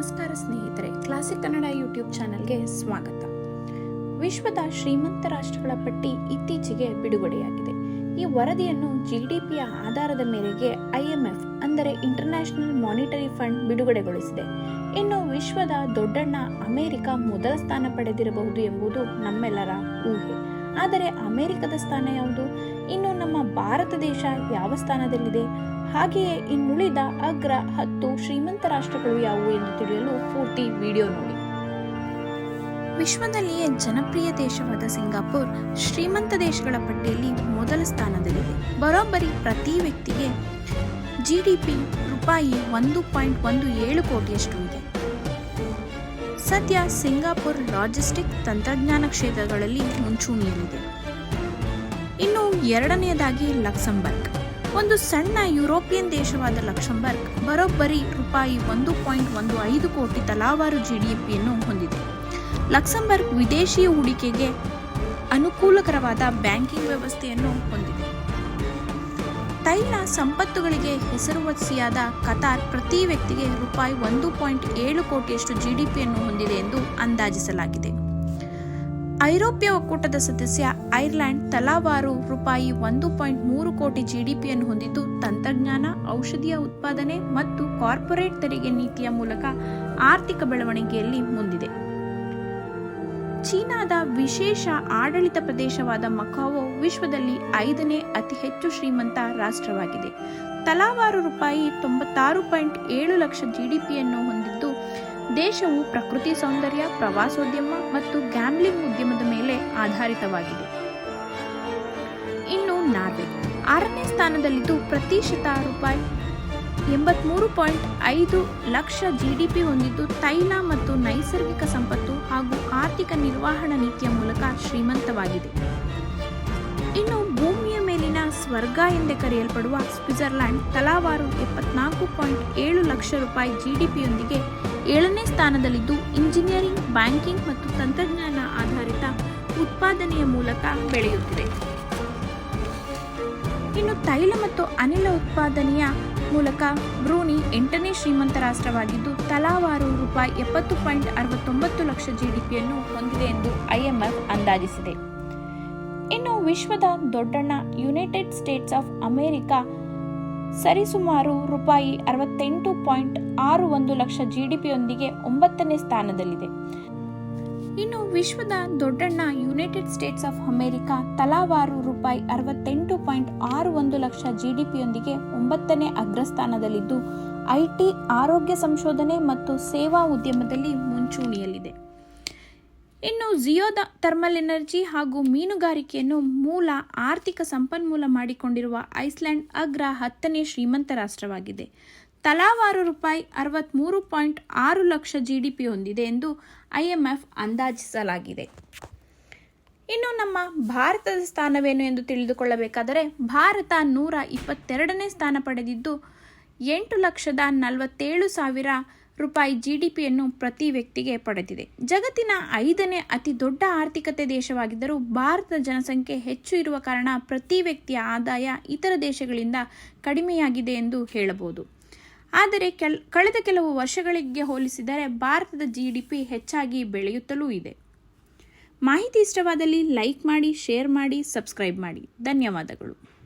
ನಮಸ್ಕಾರ ಸ್ನೇಹಿತರೆ classic Kannada YouTube ಚಾನೆಲ್ಗೆ ಸ್ವಾಗತ. ವಿಶ್ವದ ಶ್ರೀಮಂತ ರಾಷ್ಟ್ರಗಳ ಪಟ್ಟಿ ಇತ್ತೀಚೆಗೆ ಬಿಡುಗಡೆಯಾಗಿದೆ. ಈ ವರದಿಯನ್ನು ಜಿಡಿಪಿಯ ಆಧಾರದ ಮೇರೆಗೆ ಐಎಂಎಫ್ ಅಂದರೆ ಇಂಟರ್ನ್ಯಾಷನಲ್ ಮಾನಿಟರಿ ಫಂಡ್ ಬಿಡುಗಡೆಗೊಳಿಸಿದೆ. ಇನ್ನು ವಿಶ್ವದ ದೊಡ್ಡಣ್ಣ ಅಮೆರಿಕ ಮೊದಲ ಸ್ಥಾನ ಪಡೆದಿರಬಹುದು ಎಂಬುದು ನಮ್ಮೆಲ್ಲರ ಊಹೆ. ಆದರೆ ಅಮೆರಿಕದ ಸ್ಥಾನ ಯಾವುದು? ಇನ್ನು ನಮ್ಮ ಭಾರತ ದೇಶ ಯಾವ ಸ್ಥಾನದಲ್ಲಿದೆ? ಹಾಗೆಯೇ ಇನ್ನುಳಿದ ಅಗ್ರ ಹತ್ತು ಶ್ರೀಮಂತ ರಾಷ್ಟ್ರಗಳು ಯಾವುವು ಎಂದು ತಿಳಿಯಲು ಪೂರ್ತಿ ವಿಡಿಯೋ ನೋಡಿ. ವಿಶ್ವದಲ್ಲಿಯೇ ಜನಪ್ರಿಯ ದೇಶವಾದ ಸಿಂಗಾಪುರ್ ಶ್ರೀಮಂತ ದೇಶಗಳ ಪಟ್ಟಿಯಲ್ಲಿ ಮೊದಲ ಸ್ಥಾನದಲ್ಲಿದೆ. ಬರೋಬ್ಬರಿ ಪ್ರತಿ ವ್ಯಕ್ತಿಗೆ ಜಿಡಿಪಿ ರೂಪಾಯಿ ಒಂದು ಪಾಯಿಂಟ್ ಒಂದು ಏಳು ಕೋಟಿಯಷ್ಟು ಇದೆ. ಸದ್ಯ ಸಿಂಗಾಪುರ್ ಲಾಜಿಸ್ಟಿಕ್ ತಂತ್ರಜ್ಞಾನ ಕ್ಷೇತ್ರಗಳಲ್ಲಿ ಮುಂಚೂಣಿಯಲ್ಲಿದೆ. ಎರಡನೆಯದಾಗಿ ಲಕ್ಸಂಬರ್ಗ್. ಒಂದು ಸಣ್ಣ ಯುರೋಪಿಯನ್ ದೇಶವಾದ ಲಕ್ಸಂಬರ್ಗ್ ಬರೋಬ್ಬರಿ ರೂಪಾಯಿ ಒಂದು ಪಾಯಿಂಟ್ ಒಂದು ಐದು ಕೋಟಿ ತಲಾವಾರು ಜಿ ಡಿ ಪಿಯನ್ನು ಹೊಂದಿದೆ. ಲಕ್ಸಂಬರ್ಗ್ ವಿದೇಶಿ ಹೂಡಿಕೆಗೆ ಅನುಕೂಲಕರವಾದ ಬ್ಯಾಂಕಿಂಗ್ ವ್ಯವಸ್ಥೆಯನ್ನು ಹೊಂದಿದೆ. ತೈಲ ಸಂಪತ್ತುಗಳಿಗೆ ಹೆಸರುವಾಸಿಯಾದ ಕತಾರ್ ಪ್ರತಿ ವ್ಯಕ್ತಿಗೆ ರೂಪಾಯಿ ಒಂದು ಪಾಯಿಂಟ್ ಏಳು ಕೋಟಿಯಷ್ಟು ಜಿ ಡಿ ಪಿಯನ್ನು ಹೊಂದಿದೆ ಎಂದು ಅಂದಾಜಿಸಲಾಗಿದೆ. ಐರೋಪ್ಯ ಒಕ್ಕೂಟದ ಸದಸ್ಯ ಐರ್ಲೆಂಡ್ ತಲಾವಾರು ರೂಪಾಯಿ ಒಂದು ಪಾಯಿಂಟ್ ಮೂರು ಕೋಟಿ ಜಿಡಿಪಿಯನ್ನು ಹೊಂದಿದ್ದು, ತಂತ್ರಜ್ಞಾನ, ಔಷಧಿಯ ಉತ್ಪಾದನೆ ಮತ್ತು ಕಾರ್ಪೊರೇಟ್ ತೆರಿಗೆ ನೀತಿಯ ಮೂಲಕ ಆರ್ಥಿಕ ಬೆಳವಣಿಗೆಯಲ್ಲಿ ಮುಂದಿದೆ. ಚೀನಾದ ವಿಶೇಷ ಆಡಳಿತ ಪ್ರದೇಶವಾದ ಮಕಾವೋ ವಿಶ್ವದಲ್ಲಿ ಐದನೇ ಅತಿ ಹೆಚ್ಚು ಶ್ರೀಮಂತ ರಾಷ್ಟ್ರವಾಗಿದೆ. ತಲಾವಾರು ರೂಪಾಯಿ ತೊಂಬತ್ತಾರು ಪಾಯಿಂಟ್ ಏಳು ಲಕ್ಷ ಜಿಡಿಪಿಯನ್ನು ದೇಶವು ಪ್ರಕೃತಿ ಸೌಂದರ್ಯ, ಪ್ರವಾಸೋದ್ಯಮ ಮತ್ತು ಗ್ಯಾಮ್ಲಿಂಗ್ ಉದ್ಯಮದ ಮೇಲೆ ಆಧಾರಿತವಾಗಿದೆ. ಇನ್ನು ನಾರ್ವೆ ಆರನೇ ಸ್ಥಾನದಲ್ಲಿದ್ದು ಪ್ರತಿಶತ ರೂಪಾಯಿ ಎಂಬತ್ಮೂರು ಪಾಯಿಂಟ್ ಐದು ಲಕ್ಷ ಜಿಡಿಪಿ ಹೊಂದಿದ್ದು ತೈಲ ಮತ್ತು ನೈಸರ್ಗಿಕ ಸಂಪತ್ತು ಹಾಗೂ ಆರ್ಥಿಕ ನಿರ್ವಹಣಾ ನೀತಿಯ ಮೂಲಕ ಶ್ರೀಮಂತವಾಗಿದೆ. ಸ್ವರ್ಗ ಎಂದೇ ಕರೆಯಲ್ಪಡುವ ಸ್ವಿಟ್ಜರ್ಲ್ಯಾಂಡ್ ತಲಾವಾರು ಎಪ್ಪತ್ನಾಲ್ಕು ಪಾಯಿಂಟ್ ಏಳು ಲಕ್ಷ ರೂಪಾಯಿ ಜಿಡಿಪಿಯೊಂದಿಗೆ ಏಳನೇ ಸ್ಥಾನದಲ್ಲಿದ್ದು ಇಂಜಿನಿಯರಿಂಗ್, ಬ್ಯಾಂಕಿಂಗ್ ಮತ್ತು ತಂತ್ರಜ್ಞಾನ ಆಧಾರಿತ ಉತ್ಪಾದನೆಯ ಮೂಲಕ ಬೆಳೆಯುತ್ತಿದೆ. ಇನ್ನು ತೈಲ ಮತ್ತು ಅನಿಲ ಉತ್ಪಾದನೆಯ ಮೂಲಕ ಬ್ರೂನಿ ಎಂಟನೇ ಶ್ರೀಮಂತ ರಾಷ್ಟ್ರವಾಗಿದ್ದು, ತಲಾವಾರು ರೂಪಾಯಿ ಎಪ್ಪತ್ತು ಪಾಯಿಂಟ್ ಅರವತ್ತೊಂಬತ್ತು ಲಕ್ಷ ಜಿಡಿಪಿಯನ್ನು ಹೊಂದಿದೆ ಎಂದು ಐಎಂಎಫ್ ಅಂದಾಜಿಸಿದೆ. ಇನ್ನು ವಿಶ್ವದ ದೊಡ್ಡಣ್ಣ ಯುನೈಟೆಡ್ ಸ್ಟೇಟ್ಸ್ ಆಫ್ ಅಮೆರಿಕ ಸರಿಸುಮಾರು ರೂಪಾಯಿ ಅರವತ್ತೆಂಟು ಪಾಯಿಂಟ್ ಆರು ಒಂದು ಲಕ್ಷ ಜಿಡಿಪಿಯೊಂದಿಗೆ ಒಂಬತ್ತನೇ ಸ್ಥಾನದಲ್ಲಿದೆ. ಇನ್ನು ವಿಶ್ವದ ದೊಡ್ಡಣ್ಣ ಯುನೈಟೆಡ್ ಸ್ಟೇಟ್ಸ್ ಆಫ್ ಅಮೆರಿಕ ತಲಾವಾರು ರೂಪಾಯಿ ಅರವತ್ತೆಂಟು ಪಾಯಿಂಟ್ ಆರು ಒಂದು ಲಕ್ಷ ಜಿಡಿಪಿಯೊಂದಿಗೆ ಒಂಬತ್ತನೇ ಅಗ್ರಸ್ಥಾನದಲ್ಲಿದ್ದು ಐಟಿ ಆರೋಗ್ಯ ಸಂಶೋಧನೆ ಮತ್ತು ಸೇವಾ ಉದ್ಯಮದಲ್ಲಿ ಮುಂಚೂಣಿಯಲ್ಲಿದೆ. ಇನ್ನು ಜಿಯೋದ ಥರ್ಮಲ್ ಎನರ್ಜಿ ಹಾಗೂ ಮೀನುಗಾರಿಕೆಯನ್ನು ಮೂಲ ಆರ್ಥಿಕ ಸಂಪನ್ಮೂಲ ಮಾಡಿಕೊಂಡಿರುವ ಐಸ್ಲ್ಯಾಂಡ್ ಅಗ್ರ ಹತ್ತನೇ ಶ್ರೀಮಂತ ರಾಷ್ಟ್ರವಾಗಿದೆ. ತಲಾವಾರು ರೂಪಾಯಿ ಅರವತ್ತ್ಮೂರು ಪಾಯಿಂಟ್ ಆರು ಲಕ್ಷ ಜಿಡಿಪಿ ಹೊಂದಿದೆ ಎಂದು ಐಎಂಎಫ್ ಅಂದಾಜಿಸಲಾಗಿದೆ. ಇನ್ನು ನಮ್ಮ ಭಾರತದ ಸ್ಥಾನವೇನು ಎಂದು ತಿಳಿದುಕೊಳ್ಳಬೇಕಾದರೆ, ಭಾರತ ನೂರ ಇಪ್ಪತ್ತೆರಡನೇ ಸ್ಥಾನ ಪಡೆದಿದ್ದು ಎಂಟು ಲಕ್ಷದ ನಲವತ್ತೇಳು ಸಾವಿರ ರೂಪಾಯಿ ಜಿಡಿಪಿಯನ್ನು ಪ್ರತಿ ವ್ಯಕ್ತಿಗೆ ಪಡೆದಿದೆ. ಜಗತ್ತಿನ ಐದನೇ ಅತಿ ದೊಡ್ಡ ಆರ್ಥಿಕತೆ ದೇಶವಾಗಿದ್ದರೂ ಭಾರತದ ಜನಸಂಖ್ಯೆ ಹೆಚ್ಚು ಇರುವ ಕಾರಣ ಪ್ರತಿ ವ್ಯಕ್ತಿಯ ಆದಾಯ ಇತರ ದೇಶಗಳಿಂದ ಕಡಿಮೆಯಾಗಿದೆ ಎಂದು ಹೇಳಬಹುದು. ಆದರೆ ಕೆಲ್, ಕಳೆದ ಕೆಲವು ವರ್ಷಗಳಿಗೆ ಹೋಲಿಸಿದರೆ ಭಾರತದ ಜಿಡಿಪಿ ಹೆಚ್ಚಾಗಿ ಬೆಳೆಯುತ್ತಲೂ ಇದೆ. ಮಾಹಿತಿ ಇಷ್ಟವಾದಲ್ಲಿ ಲೈಕ್ ಮಾಡಿ, ಶೇರ್ ಮಾಡಿ, ಸಬ್ಸ್ಕ್ರೈಬ್ ಮಾಡಿ. ಧನ್ಯವಾದಗಳು.